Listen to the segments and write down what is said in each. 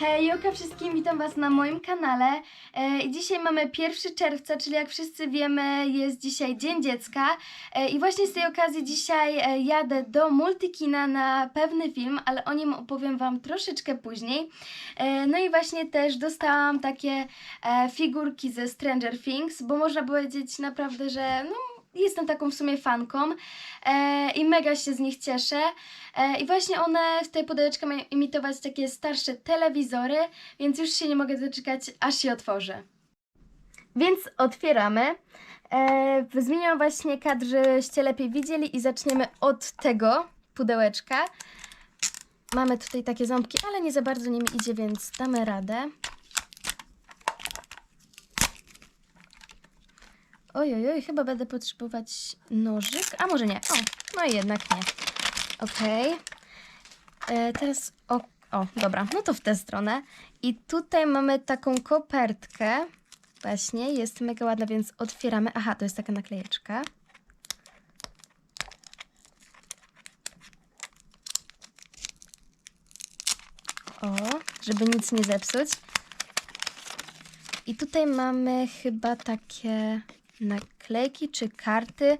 Hej, Joka wszystkim, witam Was na moim kanale. E, dzisiaj mamy 1 czerwca, czyli jak wszyscy wiemy, jest dzisiaj Dzień Dziecka. E, I właśnie z tej okazji dzisiaj e, jadę do Multikina na pewny film, ale o nim opowiem Wam troszeczkę później. No i właśnie też dostałam takie figurki ze Stranger Things, bo można powiedzieć naprawdę, że no, jestem taką w sumie fanką e, i mega się z nich cieszę. E, I właśnie one w tej pudełeczce mają imitować takie starsze telewizory, więc już się nie mogę doczekać, aż się otworzy. Więc otwieramy. E, zmieniłam właśnie kadr, żebyście lepiej widzieli i zaczniemy od tego pudełeczka. Mamy tutaj takie ząbki, ale nie za bardzo nimi idzie, więc damy radę. Oj, oj, chyba będę potrzebować nożyk. A może nie. O, no jednak nie. Okej. E, Teraz, o, o, dobra, no to w tę stronę. I tutaj mamy taką kopertkę. Właśnie, jest mega ładna, więc otwieramy. Aha, to jest taka naklejeczka. O, żeby nic nie zepsuć. I tutaj mamy chyba takie naklejki czy karty.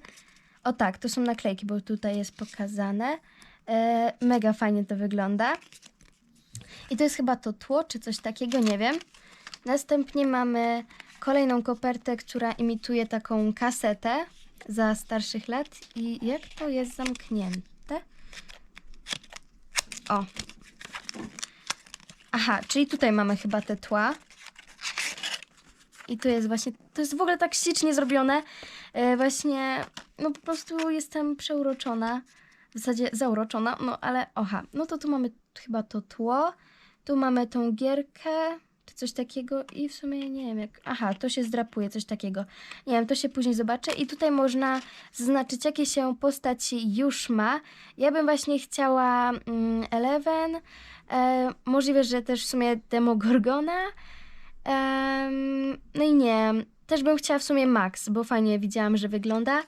O tak, to są naklejki, bo tutaj jest pokazane. E, mega fajnie to wygląda. I to jest chyba to tło, czy coś takiego, nie wiem. Następnie mamy kolejną kopertę, która imituje taką kasetę za starszych lat. I jak to jest zamknięte? O. Aha, czyli tutaj mamy chyba te tła. I tu jest właśnie, to jest w ogóle tak ślicznie zrobione. E, właśnie, no po prostu jestem przeuroczona. W zasadzie zauroczona, no ale oha. No to tu mamy chyba to tło. Tu mamy tą gierkę, czy coś takiego i w sumie nie wiem jak... Aha, to się zdrapuje, coś takiego. Nie wiem, to się później zobaczę. I tutaj można zaznaczyć, jakie się postaci już ma. Ja bym właśnie chciała mm, Eleven. E, możliwe, że też w sumie Demogorgona. No i nie, też bym chciała w sumie Max, bo fajnie widziałam, że wygląda.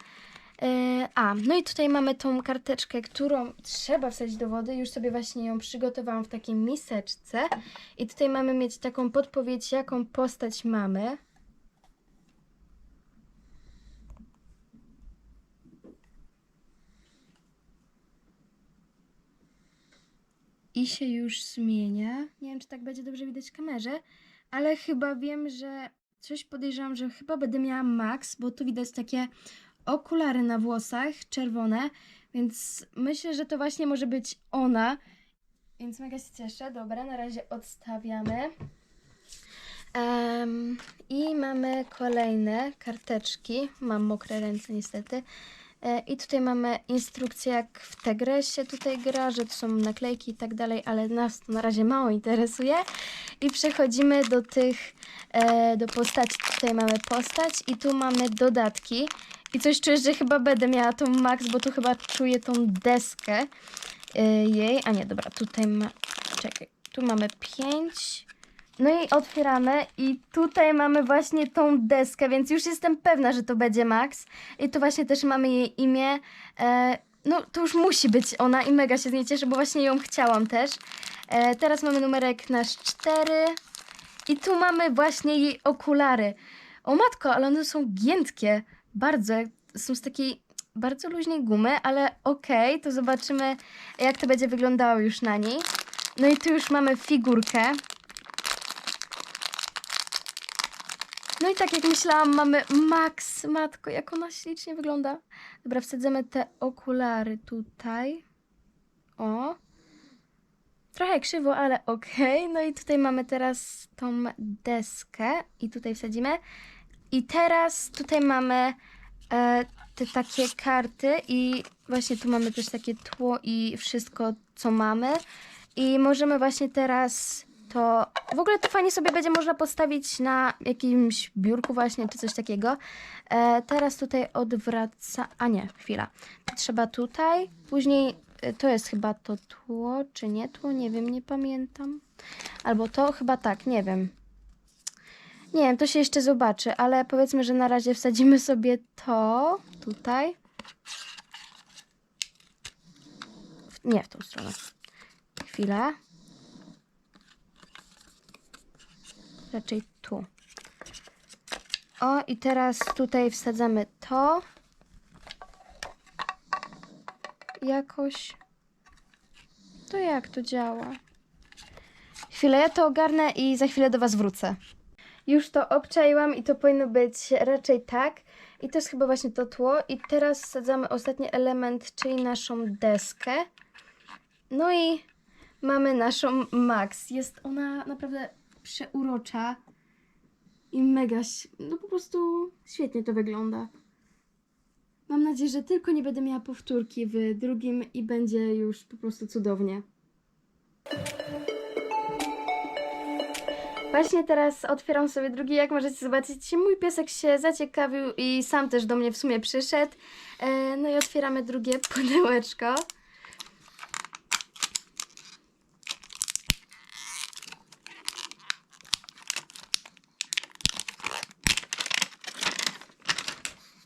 E, a, no i tutaj mamy tą karteczkę, którą trzeba wsadzić do wody. Już sobie właśnie ją przygotowałam w takiej miseczce. I tutaj mamy mieć taką podpowiedź, jaką postać mamy. I się już zmienia. Nie wiem, czy tak będzie dobrze widać w kamerze, ale chyba wiem, że coś podejrzewam, że chyba będę miała Max, bo tu widać takie okulary na włosach, czerwone, więc myślę, że to właśnie może być ona. Więc mega się cieszę. Dobra, na razie odstawiamy. Em, I mamy kolejne karteczki. Mam mokre ręce niestety. E, I tutaj mamy instrukcję, jak w tę grę się tutaj gra, że to są naklejki i tak dalej, ale nas to na razie mało interesuje. I przechodzimy do tych, e, do postaci. Tutaj mamy postać i tu mamy dodatki. I coś czuję, że chyba będę miała tą max, bo tu chyba czuję tą deskę e, jej. A nie, dobra, tutaj ma... Czekaj, tu mamy pięć. No i otwieramy i tutaj mamy właśnie tą deskę, więc już jestem pewna, że to będzie Max. I tu właśnie też mamy jej imię. E, no to już musi być ona i mega się z niej cieszę, bo właśnie ją chciałam też. E, teraz mamy numerek nasz 4 i tu mamy właśnie jej okulary. O matko, ale one są giętkie. Bardzo. Są z takiej bardzo luźnej gumy, ale okej, to zobaczymy jak to będzie wyglądało już na niej. No i tu już mamy figurkę. No i tak jak myślałam, mamy Max. Matko, jak ona ślicznie wygląda. Dobra, wsadzamy te okulary tutaj. O. Trochę krzywo, ale okej. No i tutaj mamy teraz tą deskę i tutaj wsadzimy. I teraz tutaj mamy e, te takie karty i właśnie tu mamy też takie tło i wszystko, co mamy. I możemy właśnie teraz to w ogóle to fajnie sobie będzie można postawić na jakimś biurku właśnie, czy coś takiego. E, teraz tutaj odwraca... A nie, chwila. Trzeba tutaj, później e, to jest chyba to tło, czy nie tło, nie wiem, nie pamiętam. Albo to, chyba tak, nie wiem. Nie wiem, to się jeszcze zobaczy, ale powiedzmy, że na razie wsadzimy sobie to tutaj. Nie w tą stronę. Chwilę. Raczej tu. O, i teraz tutaj wsadzamy to. Jakoś. To jak to działa? Chwilę, ja to ogarnę i za chwilę do Was wrócę. Już to obczaiłam i to powinno być raczej tak. I to jest chyba właśnie to tło. I teraz wsadzamy ostatni element, czyli naszą deskę. No i mamy naszą Max. Jest ona naprawdę przeurocza i mega, no po prostu świetnie to wygląda. Mam nadzieję, że tylko nie będę miała powtórki w drugim i będzie już po prostu cudownie. Właśnie teraz otwieram sobie drugi, jak możecie zobaczyć, mój piesek się zaciekawił i sam też do mnie w sumie przyszedł. E, no i otwieramy drugie pudełeczko.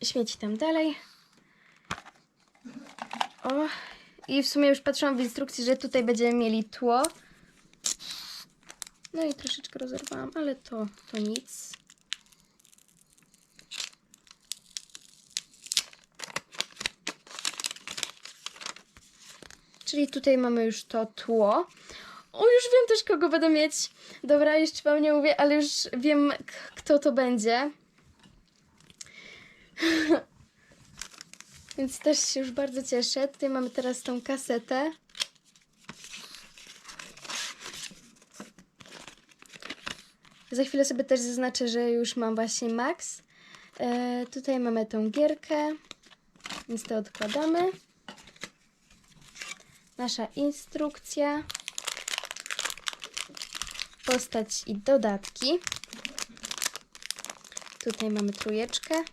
Śmieci tam dalej. O, i w sumie już patrzyłam w instrukcji, że tutaj będziemy mieli tło. No i troszeczkę rozerwałam, ale to, to nic. Czyli tutaj mamy już to tło. O, już wiem też, kogo będę mieć. Dobra, jeszcze wam nie mówię, ale już wiem, kto to będzie. Więc też się już bardzo cieszę. Tutaj mamy teraz tą kasetę. Za chwilę sobie też zaznaczę, że już mam właśnie max. E, tutaj mamy tą gierkę, więc to odkładamy. Nasza instrukcja. Postać i dodatki. Tutaj mamy trójeczkę.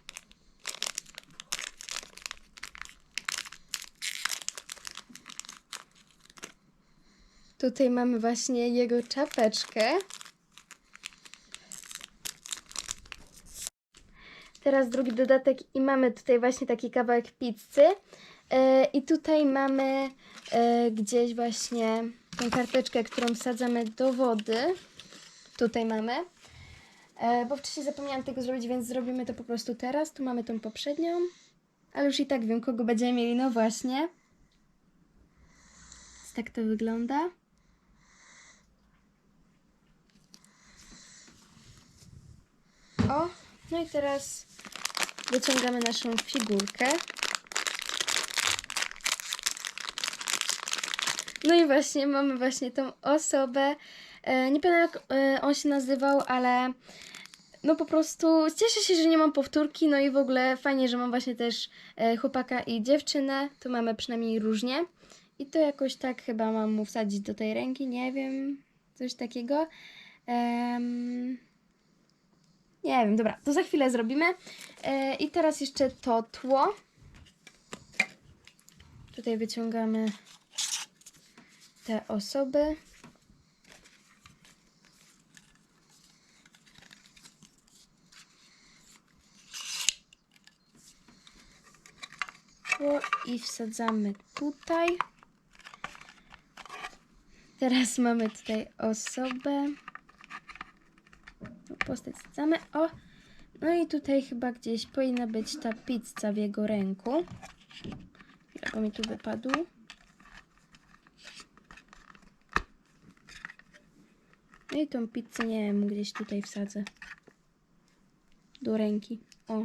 Tutaj mamy właśnie jego czapeczkę. Teraz drugi dodatek i mamy tutaj właśnie taki kawałek pizzy. E, I tutaj mamy e, gdzieś właśnie tą karteczkę, którą wsadzamy do wody. Tutaj mamy. E, bo wcześniej zapomniałam tego zrobić, więc zrobimy to po prostu teraz. Tu mamy tą poprzednią. Ale już i tak wiem, kogo będziemy mieli. No właśnie. Tak to wygląda. O, no i teraz wyciągamy naszą figurkę. No i właśnie mamy właśnie tą osobę. E, nie pamiętam jak e, on się nazywał, ale no po prostu cieszę się, że nie mam powtórki. No i w ogóle fajnie, że mam właśnie też e, chłopaka i dziewczynę. To mamy przynajmniej różnie. I to jakoś tak chyba mam mu wsadzić do tej ręki, nie wiem, coś takiego. Em, nie wiem, dobra, to za chwilę zrobimy. E, I teraz jeszcze to tło. Tutaj wyciągamy te osoby. I wsadzamy tutaj. Teraz mamy tutaj osobę. Postać wsadzamy. O! No i tutaj chyba gdzieś powinna być ta pizza w jego ręku. Bo mi tu wypadł. No i tą pizzę, nie wiem, gdzieś tutaj wsadzę. Do ręki. O.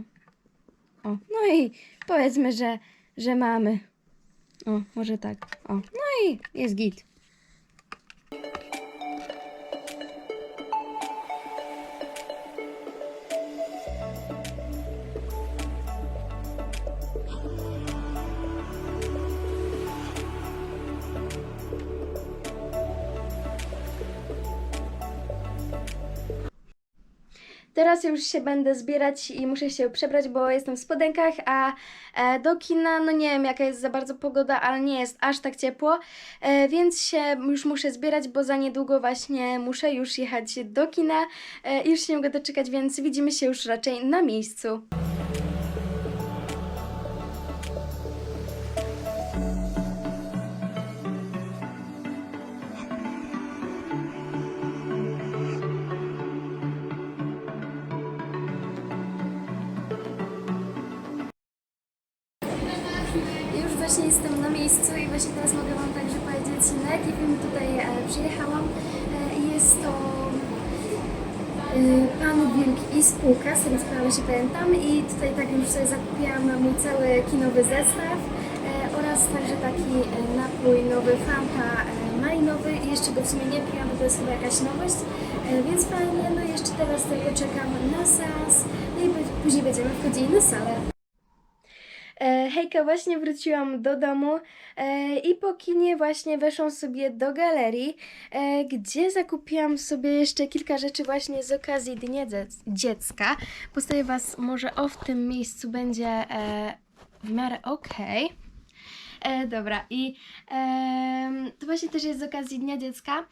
O. No i powiedzmy, że, że mamy. O, może tak. O. No i jest git. Teraz już się będę zbierać i muszę się przebrać, bo jestem w spodenkach, a e, do kina, no nie wiem jaka jest za bardzo pogoda, ale nie jest aż tak ciepło, e, więc się już muszę zbierać, bo za niedługo właśnie muszę już jechać do kina e, i już się nie mogę doczekać, więc widzimy się już raczej na miejscu. Właśnie jestem na miejscu i właśnie teraz mogę Wam także powiedzieć, na jaki film tutaj e, przyjechałam. E, jest to e, Pan Wilk i spółka, z tego co prawie się pamiętam. I tutaj tak już sobie zakupiłam mój cały kinowy zestaw oraz także taki napój nowy Fanta malinowy. I jeszcze go w sumie nie piłam, bo to jest chyba jakaś nowość. Więc fajnie, no jeszcze teraz tylko czekam na seans. No i później będziemy wchodzili na salę. E, hejka, właśnie wróciłam do domu e, i po kinie właśnie weszłam sobie do galerii, e, gdzie zakupiłam sobie jeszcze kilka rzeczy właśnie z okazji Dnia Dziec- Dziecka. Postawię Was może o w tym miejscu będzie e, w miarę okej. E, dobra, i em, to właśnie też jest z okazji Dnia Dziecka, e,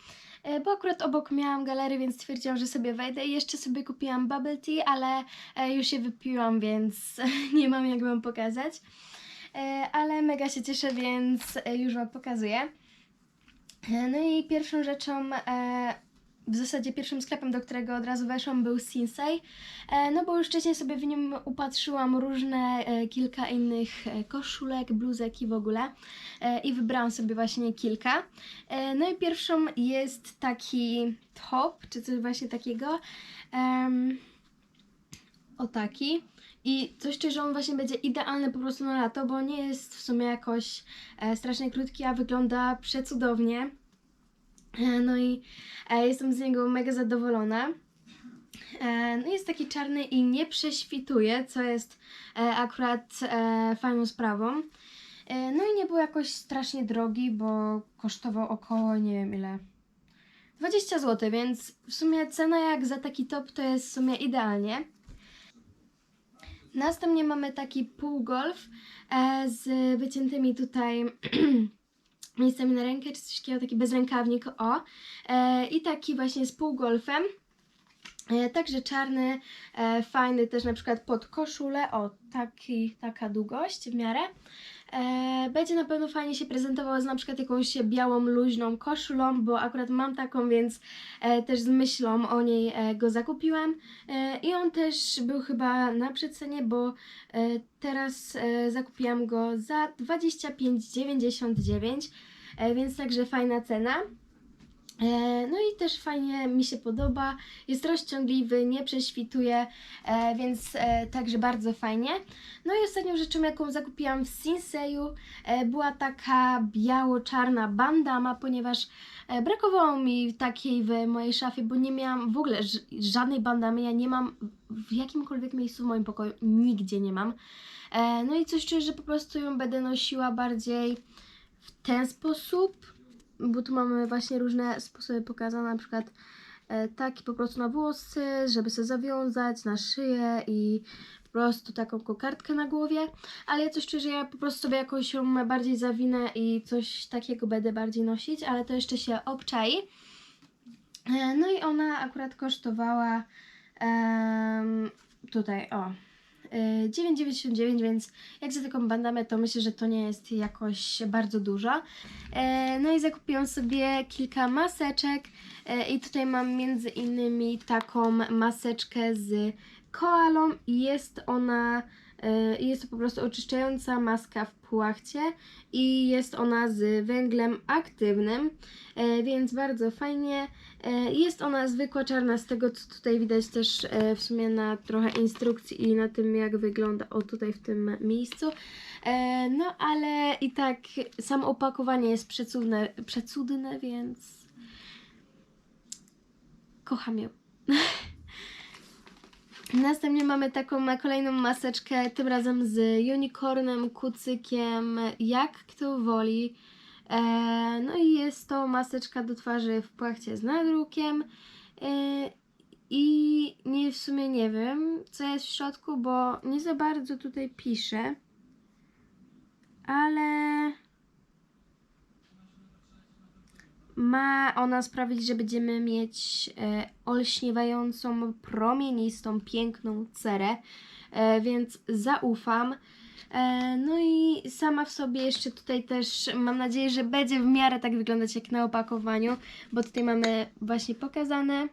bo akurat obok miałam galerię, więc stwierdziłam, że sobie wejdę i jeszcze sobie kupiłam bubble tea, ale e, już je wypiłam, więc nie mam jak Wam pokazać. E, ale mega się cieszę, więc e, już Wam pokazuję. E, No i pierwszą rzeczą, e, w zasadzie pierwszym sklepem, do którego od razu weszłam, był Sinsei. No bo już wcześniej sobie w nim upatrzyłam różne, e, kilka innych e, koszulek, bluzek i w ogóle. E, I wybrałam sobie właśnie kilka. No i pierwszą jest taki top, czy coś właśnie takiego. Em, o taki. I coś czuję, że on właśnie będzie idealny po prostu na lato, bo nie jest w sumie jakoś strasznie krótki, a wygląda przecudownie. E, no i e, jestem z niego mega zadowolona. E, no jest taki czarny i nie prześwituje, co jest akurat fajną sprawą. No i nie był jakoś strasznie drogi, bo kosztował około, nie wiem ile, 20 zł, więc w sumie cena jak za taki top to jest w sumie idealnie. Następnie mamy taki półgolf z wyciętymi tutaj miejscami na rękę, czy coś takiego, taki bezrękawnik, o. E, I taki właśnie z półgolfem. E, także czarny, e, fajny też na przykład pod koszulę, o taki, taka długość w miarę. E, będzie na pewno fajnie się prezentował z na przykład jakąś białą, luźną koszulą, bo akurat mam taką, więc e, też z myślą o niej e, go zakupiłam. E, I on też był chyba na przecenie, bo e, teraz e, zakupiłam go za 25,99, e, więc także fajna cena. E, No i też fajnie mi się podoba, jest rozciągliwy, nie prześwituje, e, więc e, także bardzo fajnie. No i ostatnią rzeczą, jaką zakupiłam w Sinseju, była taka biało-czarna bandama, ponieważ brakowało mi takiej w mojej szafie, bo nie miałam w ogóle żadnej bandamy, ja nie mam w jakimkolwiek miejscu w moim pokoju, nigdzie nie mam. No i coś czuję, że po prostu ją będę nosiła bardziej w ten sposób, bo tu mamy właśnie różne sposoby pokazane, na przykład e, taki po prostu na włosy, żeby sobie zawiązać, na szyję i po prostu taką kokardkę na głowie, ale ja coś czuję, że ja po prostu sobie jakoś ją bardziej zawinę i coś takiego będę bardziej nosić, ale to jeszcze się obczai. E, No i ona akurat kosztowała em, tutaj, o, 9,99, więc jak za taką bandamę, to myślę, że to nie jest jakoś bardzo dużo. E, No i zakupiłam sobie kilka maseczek e, i tutaj mam między innymi taką maseczkę z koalą i jest ona, e, jest to po prostu oczyszczająca maska w płachcie i jest ona z węglem aktywnym, e, więc bardzo fajnie. E, Jest ona zwykła czarna, z tego co tutaj widać też w sumie na trochę instrukcji i na tym jak wygląda o tutaj w tym miejscu. No ale i tak samo opakowanie jest przecudne, przecudne więc kocham ją. Następnie mamy taką kolejną maseczkę, tym razem z unicornem, kucykiem, jak kto woli. E, no i jest to maseczka do twarzy w płachcie z nadrukiem. E, I nie, w sumie nie wiem, co jest w środku, bo nie za bardzo tutaj pisze. Ale ma ona sprawić, że będziemy mieć e, olśniewającą, promienistą, piękną cerę, e, więc zaufam. E, no i sama w sobie jeszcze tutaj też mam nadzieję, że będzie w miarę tak wyglądać jak na opakowaniu, bo tutaj mamy właśnie pokazane.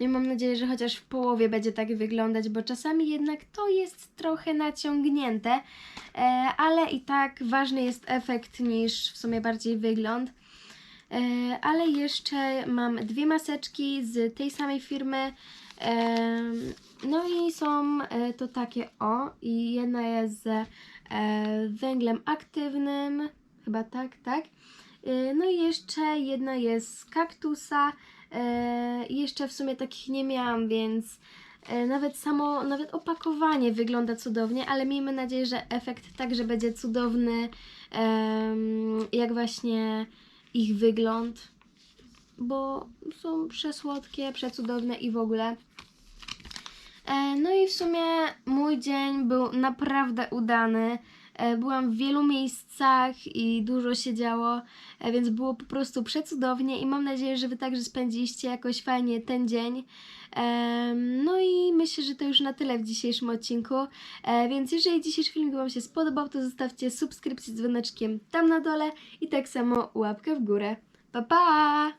No i mam nadzieję, że chociaż w połowie będzie tak wyglądać, bo czasami jednak to jest trochę naciągnięte, e, ale i tak ważny jest efekt niż w sumie bardziej wygląd. E, ale jeszcze mam dwie maseczki z tej samej firmy. Em, No i są e, to takie o, i jedna jest z e, węglem aktywnym, chyba tak, tak. E, No i jeszcze jedna jest z kaktusa. e, jeszcze w sumie takich nie miałam, więc e, nawet samo, nawet opakowanie wygląda cudownie, ale miejmy nadzieję, że efekt także będzie cudowny, jak właśnie ich wygląd, bo są przesłodkie, przecudowne i w ogóle. E, No i w sumie mój dzień był naprawdę udany. E, Byłam w wielu miejscach i dużo się działo, e, więc było po prostu przecudownie i mam nadzieję, że Wy także spędziliście jakoś fajnie ten dzień. No i myślę, że to już na tyle w dzisiejszym odcinku, E, więc jeżeli dzisiejszy film Wam się spodobał, to zostawcie subskrypcję z dzwoneczkiem tam na dole i tak samo łapkę w górę. Pa pa!